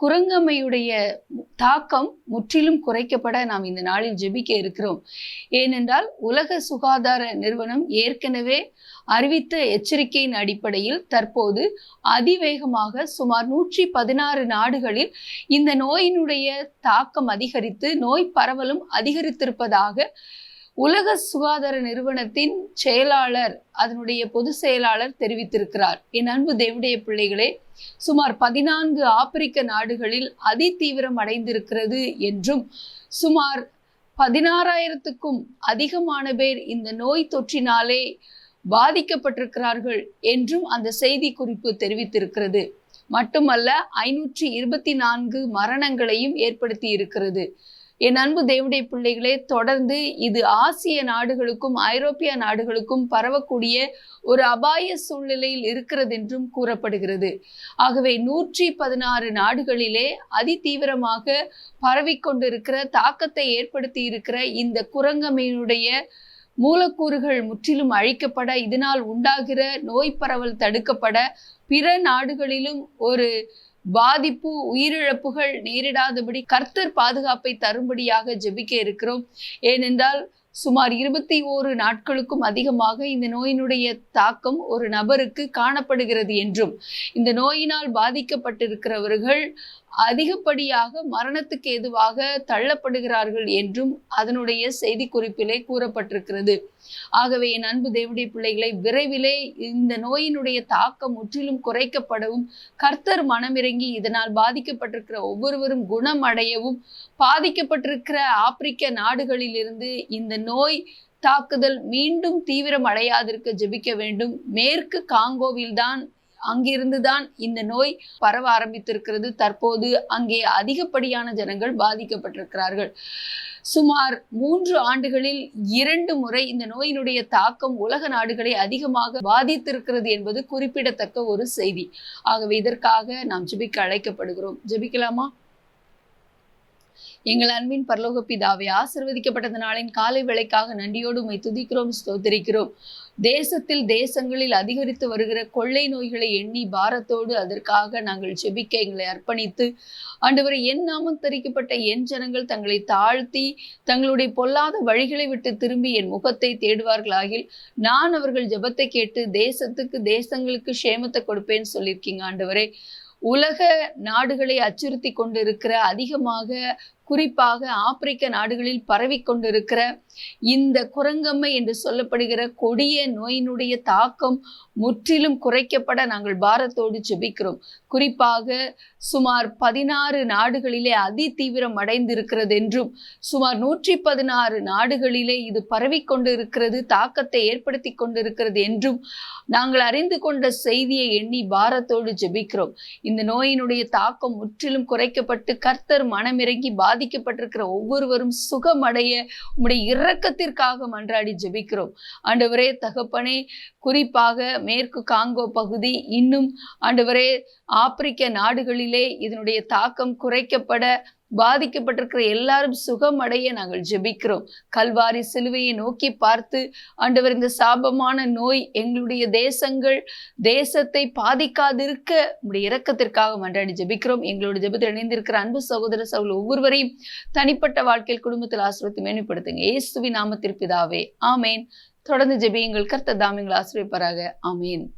குரங்கம்மையுடைய தாக்கம் முற்றிலும் குறைக்கப்பட நாம் இந்த நாளில் ஜெபிக்க இருக்கிறோம். ஏனென்றால் உலக சுகாதார நிறுவனம் ஏற்கனவே அறிவித்த எச்சரிக்கையின் அடிப்படையில் தற்போது அதிவேகமாக சுமார் நூற்றி பதினாறு நாடுகளில் இந்த நோயினுடைய தாக்கம் அதிகரித்து நோய் பரவலும் அதிகரித்திருப்பதாக உலக சுகாதார நிறுவனத்தின் செயலாளர் அதனுடைய பொது செயலாளர் தெரிவித்திருக்கிறார். என் அன்பு தேவடைய பிள்ளைகளே சுமார் பதினான்கு ஆப்பிரிக்க நாடுகளில் அதிதீவிரம் அடைந்திருக்கிறது என்றும் சுமார் பதினாறாயிரத்துக்கும் அதிகமான பேர் இந்த நோய் தொற்றினாலே பாதிக்கப்பட்டிருக்கிறார்கள் என்றும் அந்த செய்தி குறிப்பு தெரிவித்திருக்கிறது. மட்டுமல்ல ஐநூற்றி இருபத்தி நான்கு மரணங்களையும் ஏற்படுத்தி இருக்கிறது என் அன்பு தேவடைய பிள்ளைகளே தொடர்ந்து இது ஆசிய நாடுகளுக்கும் ஐரோப்பிய நாடுகளுக்கும் பரவக்கூடிய ஒரு அபாய சூழ்நிலையில் இருக்கிறது என்றும் கூறப்படுகிறது. ஆகவே நூற்றி பதினாறு நாடுகளிலே அதிதீவிரமாக பரவிக்கொண்டிருக்கிற தாக்கத்தை ஏற்படுத்தி இருக்கிற இந்த குரங்கமையினுடைய மூலக்கூறுகள் முற்றிலும் அழிக்கப்பட இதனால் உண்டாகிற நோய் பரவல் தடுக்கப்பட பிற நாடுகளிலும் ஒரு பாதிப்பு உயிரிழப்புகள் நேரிடாதபடி கர்த்தர் பாதுகாப்பை தரும்படியாக ஜெபிக்க இருக்கிறோம். ஏனென்றால் சுமார் இருபத்தி ஓரு நாட்களுக்கும் அதிகமாக இந்த நோயினுடைய தாக்கம் ஒரு நபருக்கு காணப்படுகிறது என்றும் இந்த நோயினால் பாதிக்கப்பட்டிருக்கிறவர்கள் அதிகப்படியாக மரணத்துக்கு எதுவாக தள்ளப்படுகிறார்கள் என்றும் அதனுடைய செய்தி குறிப்பிலே கூறப்பட்டிருக்கிறது. ஆகவே என் அன்பு தேவடைய பிள்ளைகளை விரைவிலே இந்த நோயினுடைய தாக்கம் முற்றிலும் குறைக்கப்படவும் கர்த்தர் மனமிறங்கி இதனால் பாதிக்கப்பட்டிருக்கிற ஒவ்வொருவரும் குணமடையவும் பாதிக்கப்பட்டிருக்கிற ஆப்பிரிக்க நாடுகளிலிருந்து இந்த நோய் தாக்குதல் மீண்டும் தீவிரம் அடையாதிருக்க ஜெபிக்க வேண்டும். மேற்கு காங்கோவில் தான் அங்கிருந்துதான் இந்த நோய் பரவ ஆரம்பித்திருக்கிறது. தற்போது அங்கே அதிகப்படியான ஜனங்கள் பாதிக்கப்பட்டிருக்கிறார்கள். சுமார் மூன்று ஆண்டுகளில் இரண்டு முறை இந்த நோயினுடைய தாக்கம் உலக நாடுகளை அதிகமாக பாதித்திருக்கிறது என்பது குறிப்பிடத்தக்க ஒரு செய்தி. ஆகவே இதற்காக நாம் ஜெபிக்க அழைக்கப்படுகிறோம். ஜெபிக்கலாமா? எங்கள் அன்பின் பரலோக பிதாவை ஆசிர்வதிக்கப்பட்ட நாளின் காலை வேளைக்காக நன்றியோடு உமை துதிக்கிறோம் ஸ்தோத்திரிக்கிறோம். தேசத்தில் தேசங்களில் அதிகரித்து வருகிற கொள்ளை நோய்களை எண்ணி பாரத்தோடு அதற்காக நாங்கள் செபிக்க எங்களை அர்ப்பணித்து ஆண்டவரை என் நாமம் தரிக்கப்பட்ட என் ஜனங்கள் தங்களை தாழ்த்தி தங்களுடைய பொல்லாத வழிகளை விட்டு திரும்பி என் முகத்தை தேடுவார்களாகில் நான் அவர்கள் ஜபத்தை கேட்டு தேசத்துக்கு தேசங்களுக்கு சேமத்தை கொடுப்பேன்னு சொல்லியிருக்கீங்க ஆண்டவரே. உலக நாடுகளை அச்சுறுத்தி கொண்டிருக்கிற அதிகமாக குறிப்பாக ஆப்பிரிக்க நாடுகளில் பரவி கொண்டிருக்கிற இந்த குரங்கம்மை என்று சொல்லப்படுகிற கொடிய நோயினுடைய தாக்கம் முற்றிலும் குறைக்கப்பட நாங்கள் பாரத்தோடு ஜெபிக்கிறோம். குறிப்பாக சுமார் பதினாறு நாடுகளிலே அதி தீவிரம் அடைந்திருக்கிறது என்றும் சுமார் நூற்றி பதினாறு நாடுகளிலே இது பரவி கொண்டிருக்கிறது தாக்கத்தை ஏற்படுத்தி கொண்டிருக்கிறது என்றும் நாங்கள் அறிந்து கொண்ட செய்தியை எண்ணி பாரத்தோடு ஜெபிக்கிறோம். இந்த நோயினுடைய தாக்கம் முற்றிலும் குறைக்கப்பட்டு கர்த்தர் மனமிறங்கி பாதிக்கப்பட்டிருக்கிற ஒவ்வொருவரும் சுகமடைய உம்முடைய இரக்கத்திற்காக மன்றாடி ஜெபிக்கிறோம். ஆண்டவரே தகப்பனே குறிப்பாக மேற்கு காங்கோ பகுதி இன்னும் ஆண்டவரே ஆப்பிரிக்க நாடுகளிலே இதனுடைய தாக்கம் குறைக்கப்பட பாதிக்கப்பட்டிருக்கிற எல்லாரும் சுகமடைய நாங்கள் ஜெபிக்கிறோம். கல்வாரி சிலுவையை நோக்கி பார்த்து ஆண்டவர் இந்த சாபமான நோய் எங்களுடைய தேசங்கள் தேசத்தை பாதிக்காதிருக்க உடைய இரக்கத்திற்காக மன்றாடி ஜெபிக்கிறோம். எங்களோட ஜெபத்தில் இணைந்திருக்கிற அன்பு சகோதர சகோதர ஒவ்வொருவரையும் தனிப்பட்ட வாழ்க்கையில் குடும்பத்தில் ஆசிரியத்தை மேம்படுத்துங்க இயேசுவி நாமத்திற்பிதாவே ஆமேன். தொடர்ந்து ஜெபியுங்கள். கர்த்த தாமியங்கள் ஆசிரியப்பாராக ஆமேன்.